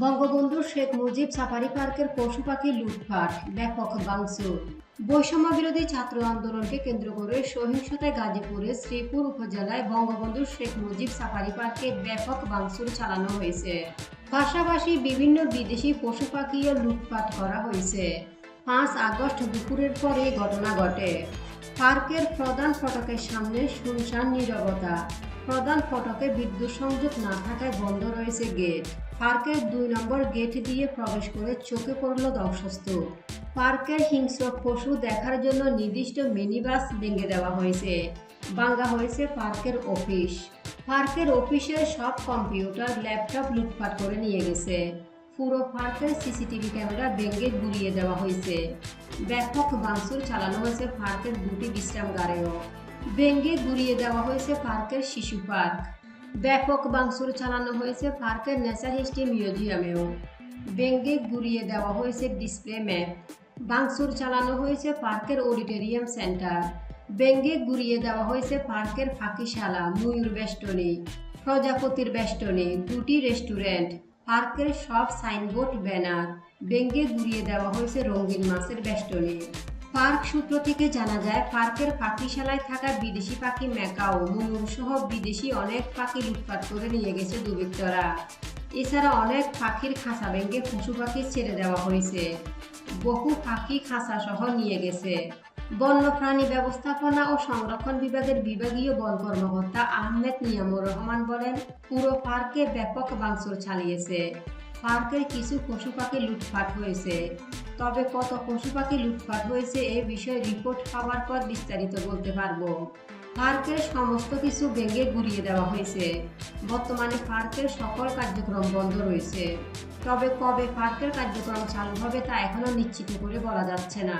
Bangabandhu Sheikh Mujib safari পার্কের পশু পাখি লুটপাট, ব্যাপক ভাঙচুর। বৈষম্য বিরোধী ছাত্র আন্দোলনকে কেন্দ্র করে সহিংসতায় গাজীপুরের শ্রীপুর উপজেলায় বঙ্গবন্ধু শেখ মুজিব সাফারি পার্কে ব্যাপক ভাঙচুর চালানো হয়েছে। পাশাপাশি বিভিন্ন বিদেশি পশু পাখিও লুটপাট করা হয়েছে। পাঁচ আগস্ট দুপুরের পর এই ঘটনা ঘটে। পার্কের প্রধান ফটকের সামনে শুনশান নীরবতা। প্রধান ফটকে বিদ্যুৎ সংযোগ না থাকায় বন্ধ রয়েছে গেট। পার্কের দুই নম্বর গেট দিয়ে প্রবেশ করে চোখে পড়ল ধ্বংসস্তূপ। পার্কের হিংস্র পশু দেখার জন্য নির্দিষ্ট মিনি বাস ভেঙে দেওয়া হয়েছে। ভাঙ্গা হয়েছে পার্কের অফিস। পার্কের অফিসের সব কম্পিউটার, ল্যাপটপ লুটপাট করে নিয়ে গেছে। পুরো পার্কের সিসিটিভি ক্যামেরা ভেঙে গুড়িয়ে দেওয়া হয়েছে। ব্যাপক ভাঙচুর চালানো হয়েছে পার্কের দুটি বিশ্রামগারেও। ভেঙে গুড়িয়ে দেওয়া হয়েছে পার্কের শিশু পার্ক। ব্যাপক ভাঙচুর চালানো হয়েছে পার্কের নেচার হিস্ট্রি মিউজিয়ামেও। ভেঙে গুড়িয়ে দেওয়া হয়েছে ডিসপ্লে ম্যাপ। ভাঙচুর চালানো হয়েছে পার্কের অডিটোরিয়াম সেন্টার। ভেঙে গুড়িয়ে দেওয়া হয়েছে পার্কের ফাঁকিশালা, ময়ূর বেষ্টনী, প্রজাপতির বেষ্টনী, দুটি রেস্টুরেন্ট, পার্কের সব সাইনবোর্ড, ব্যানার। ভেঙে গুড়িয়ে দেওয়া হয়েছে রঙিন মাছের বেষ্টনী। পার্ক সূত্র থেকে জানা যায়, পার্কের পাখিশালায় থাকা বিদেশি পাখি ম্যাকাও ময়ূর সহ বিদেশি অনেক পাখি লুটপাট করে নিয়ে গেছে দুর্বৃত্তরা। এছাড়া অনেক পাখির খাঁচা ভেঙে পশু পাখি ছেড়ে দেওয়া হয়েছে। বহু পাখি খাঁচা সহ নিয়ে গেছে। বন্যপ্রাণী ব্যবস্থাপনা ও সংরক্ষণ বিভাগের বিভাগীয় বন কর্মকর্তা আহমেদ নিয়ামুর রহমান বলেন, পুরো পার্কে ব্যাপক ভাঙচুর চালিয়েছে। পার্কের কিছু পশু পাখি লুটপাট হয়েছে। তবে কত পশু পাখি লুটপাট হয়েছে এ বিষয়ে রিপোর্ট পাওয়ার পর বিস্তারিত বলতে পারব। পার্কের সমস্ত কিছু ভেঙে গুড়িয়ে দেওয়া হয়েছে। বর্তমানে পার্কের সকল কার্যক্রম বন্ধ রয়েছে। তবে কবে পার্কের কার্যক্রম চালু হবে তা এখনও নিশ্চিত করে বলা যাচ্ছে না।